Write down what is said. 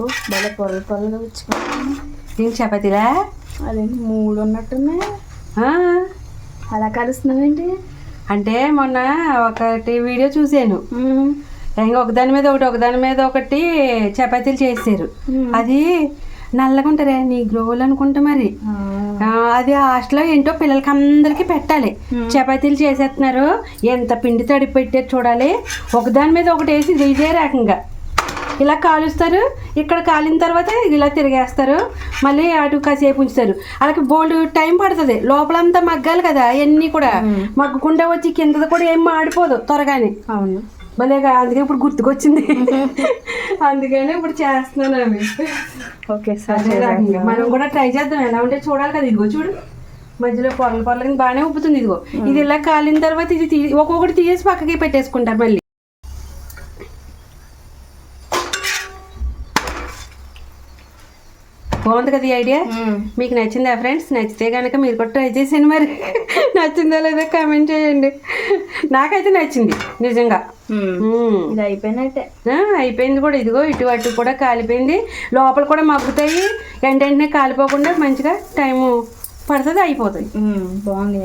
భలే పొరలు పొరలుగా వచ్చుకున్నాను ఏంటి చపాతీలా? అదేంటి మూడు ఉన్నట్టున్నాయి. అలా కలుస్తున్నావేంటి? అంటే మొన్న ఒకటి వీడియో చూశాను. ఇంకా ఒకదాని మీద ఒకటి ఒకదాని మీద ఒకటి చపాతీలు చేశారు అది నల్లగా ఉంటారే నీ గ్రోవులు అనుకుంటా మరి. అది హాస్టల్లో ఏంటో పిల్లలకి అందరికీ పెట్టాలి. చపాతీలు చేసేస్తున్నారు. ఎంత పిండి తడి పెట్టారు చూడాలి. ఒకదాని మీద ఒకటి వేసి ఇదే రకంగా ఇలా కాలుస్తారు. ఇక్కడ కాలిన తర్వాత ఇలా తిరిగేస్తారు. మళ్ళీ అటు కాసేపు ఉంచుతారు. అలాగే బోల్డ్ టైం పడుతుంది. లోపలంతా మగ్గాలి కదా అవన్నీ కూడా. మగ్గకుండా వచ్చి కిందది కూడా ఏం మాడిపోదు త్వరగానే. అవును. భలేగా అందుకే ఇప్పుడు గుర్తుకొచ్చింది. అందుకని ఇప్పుడు చేస్తున్నాను అవి. ఓకే రకంగా. మనం కూడా ట్రై చేద్దాం. ఎలా ఉంటే చూడాలి కదా. ఇదిగో చూడు. మధ్యలో పొరలు పొరలు కింద బాగానే ఉబ్బుతుంది ఇదిగో. ఇది ఇలా కాలిన తర్వాత ఇది ఒక్కొక్కటి తీసేసి పక్కకి పెట్టేసుకుంటారు మళ్ళీ. బాగుంది కదా ఈ ఐడియా? మీకు నచ్చిందా ఫ్రెండ్స్? నచ్చితే కనుక మీరు కూడా ట్రై చేసేయండి మరి. నచ్చిందా లేదా కామెంట్ చేయండి. నాకైతే నచ్చింది నిజంగా. అయిపోయినట్టే. అయిపోయింది కూడా. ఇదిగో ఇటు అటు కూడా కాలిపోయింది. లోపల కూడా మగ్గుతాయి. వెంటనే కాలిపోకుండా మంచిగా టైము పడుతుంది అయిపోతుంది. బాగుంది.